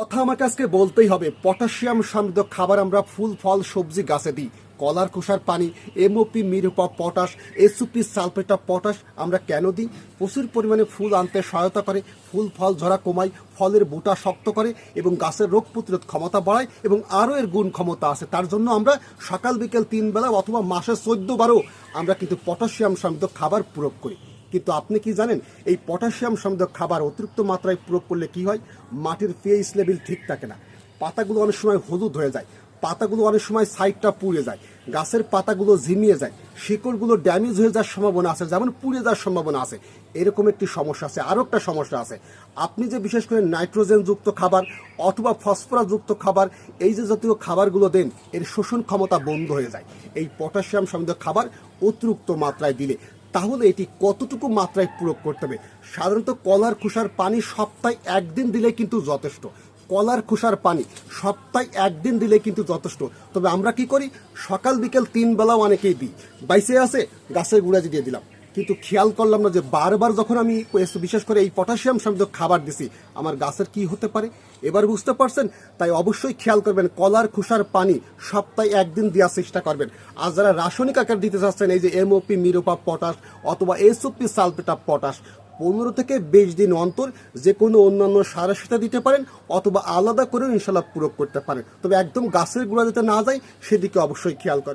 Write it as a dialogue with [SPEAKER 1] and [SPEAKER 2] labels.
[SPEAKER 1] কথা আমাকে আজকে বলতেই হবে। পটাশিয়াম সমৃদ্ধ খাবার আমরা ফুল, ফল, সবজি, গাছে দিই। কলার খোসার পানি MOP মিরুপা, potash SOP sulphate of potash আমরা কেন দিই? প্রচুর পরিমাণে ফুল আনতে সহায়তা করে, ফুল, ফল ঝরা কমায় ফলের বুটা শক্ত করে এবং গাছের রোগ প্রতিরোধ ক্ষমতা বাড়ায় এবং আরও এর গুণ ক্ষমতা আছে। তার জন্য আমরা সকাল বিকেল তিন বেলা অথবা মাসে চোদ্দ বারও আমরা কিন্তু পটাশিয়াম সমৃদ্ধ খাবার প্রয়োগ করি। কিন্তু আপনি কি জানেন, এই পটাশিয়াম সমৃদ্ধ খাবার অতিরিক্ত মাত্রায় প্রয়োগ করলে কি হয়? মাটির পিএইচ লেভেল ঠিক থাকে না। পাতাগুলো অনেক সময় হলুদ হয়ে যায়। পাতাগুলো অনেক সময় সাইডটা পুড়ে যায়। গাছের পাতাগুলো ঝিমিয়ে যায়। শিকড়গুলো ড্যামেজ হয়ে যাওয়ার সম্ভাবনা আছে, যেমন পুড়ে যাওয়ার সম্ভাবনা আছে। এরকম একটি সমস্যা আছে, আরও একটা সমস্যা আছে। আপনি যে বিশেষ করে নাইট্রোজেন যুক্ত খাবার অথবা ফসফরাস যুক্ত খাবার, এই যে জাতীয় খাবারগুলো দেন, এর শোষণ ক্ষমতা বন্ধ হয়ে যায়। এই পটাশিয়াম সমৃদ্ধ খাবার অতিরিক্ত মাত্রায় দিলে তাহলে এটি কতটুকু মাত্রায় প্রয়োগ করতে হবে? সাধারণত কলার খোসার পানি সপ্তাহে একদিন দিলে কিন্তু যথেষ্ট। কলার খোসার পানি সপ্তাহে একদিন দিলে কিন্তু যথেষ্ট। তবে আমরা কি করি? সকাল বিকেল তিন বেলাও অনেকেই দিই। বাইসে আছে, গাছের গুঁড়া দিয়ে দিলাম। কিন্তু খেয়াল করলাম না যে বারবার যখন আমি বিশেষ করে এই পটাশিয়াম সমৃদ্ধ খাবার দিছি, আমার গাছের কি হতে পারে? এবার বুঝতে পারছেন? তাই অবশ্যই খেয়াল করবেন, কলার খোসার পানি সপ্তাহে একদিন দেওয়ার চেষ্টা করবেন। আর যারা রাসায়নিক আকার দিতে চাচ্ছেন, এই যে এমওপি, মিরোপা, পটাশ অথবা এসওপি সালফেট পটাশ, পনেরো থেকে বিশ দিন অন্তর যে কোনো অন্যান্য সারের সাথে দিতে পারেন অথবা আলাদা করেও ইনশাল্লাহ প্রয়োগ করতে পারেন। তবে একদম গাছের গুঁড়া যাতে না যায় সেদিকে অবশ্যই খেয়াল করবেন